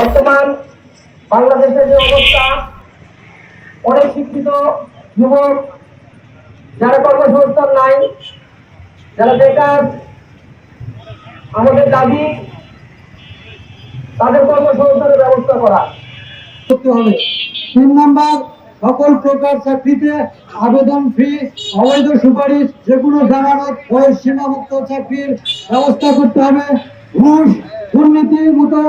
বর্তমান বাংলাদেশের যে অবস্থা, অনেক শিক্ষিত যুবক যারা কর্মসংস্থান নাই, যারা বেকার, আমাদের দাবি তাদের কর্মসংস্থানের ব্যবস্থা করা। করতে হবে। তিন নাম্বার, সকল প্রকার চাকরিতে আবেদন ফি, অবৈধ সুপারিশ যে কোনো জামানত, বয়স সীমাবদ্ধ চাকরির ব্যবস্থা করতে হবে। ঘুষ, দুর্নীতির মতো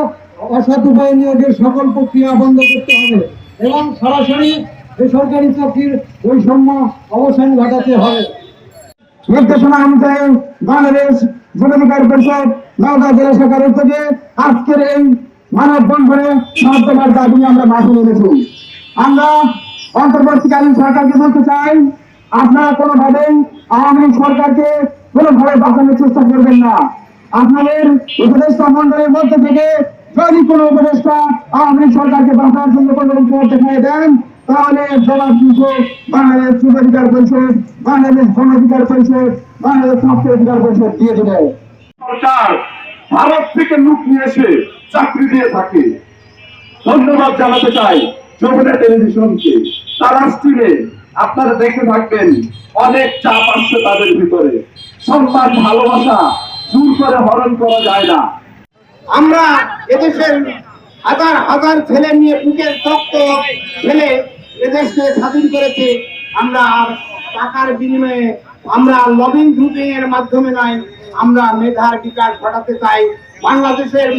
অসৎ উপায় নিয়োগের সকল প্রক্রিয়া বন্ধ করতে হবে এবং সরাসরি বেসরকারি চাকরির বৈষম্য অবসান ঘটাতে হবে। নির্দেশনা অনুযায়ী বাংলাদেশ জনাধিকার পরিষদ নওগাঁ জেলা শাখার উদ্যোগে আজকের এই মানব বন্ধনে সমাপ্তকার দাবি আমরা মাঠে নেমেছি। আমরা অন্তর্বর্তীকালীন সরকারকে বলতে চাই, আপনারা কোনোভাবেই আওয়ামী লীগ সরকারকে কোনোভাবে বাঁচানোর চেষ্টা করবেন না। আপনাদের উপদেষ্টা মন্ডলের মধ্যে থেকে কোনো উপদেষ্টা, আওয়ামী সরকারকে বাঁচানোর জন্য কোনো উপর দেখায় দেন তাহলে জবাব দিতে বাংলাদেশ যুব অধিকার পরিষদ, বাংলাদেশ গণ অধিকার পরিষদ, বাংলাদেশ ছাত্র অধিকার পরিষদ দিয়ে দেবে। সরকার ভারত থেকে লুক নিয়ে এসে চাকরি দিয়ে থাকে। ধন্যবাদ জানাতে চাই যমুনা টেলিভিশনকে। তারা স্টিলে আপনারা দেখে থাকবেন অনেক চাপ আসছে তাদের ভিতরে। সম্মান, ভালোবাসা জোর করে হরণ করা যায় না। আমরা এদেশের হাজার হাজার ছেলে নিয়ে বুকের রক্ত ছেলে এদেশকে স্বাধীন করেছে। আমরা আর টাকার বিনিময়ে আমরা লবিং গ্রুপিং এর মাধ্যমে নয়, আমরা মেধার বিকাশ ঘটাতে চাই। বাংলাদেশের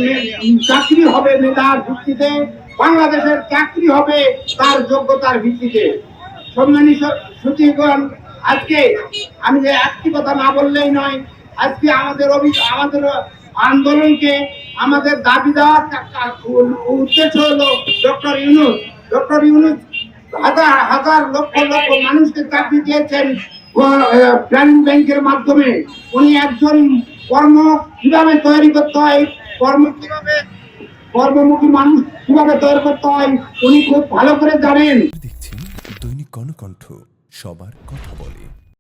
চাকরি হবে মেধার ভিত্তিতে, বাংলাদেশের চাকরি হবে তার যোগ্যতার ভিত্তিতে। সম্মানিত সচিবগণ, আজকে আমি যে একটি কথা না বললেই নয়, আজকে আমাদের অভি আমাদের আন্দোলনকে আমাদের দাবি দেওয়ার কা- কা- উ- উদ্দেশ্য হলো ডক্টর ইউনুস। ডক্টর ইউনুস হাজার হাজার লক্ষ লক্ষ মানুষকে চাকরি দিয়েছেন প্ল্যানিং ব্যাংকের মাধ্যমে। উনি একজন কর্ম কীভাবে তৈরি করতে হয়, কর্ম কীভাবে, কর্মমুখী মানুষ কীভাবে তৈরি করতে হয়, উনি খুব ভালো করে জানেন। দেখছেন দৈনিক কর্ণকণ্ঠ, সবার কথা বলে।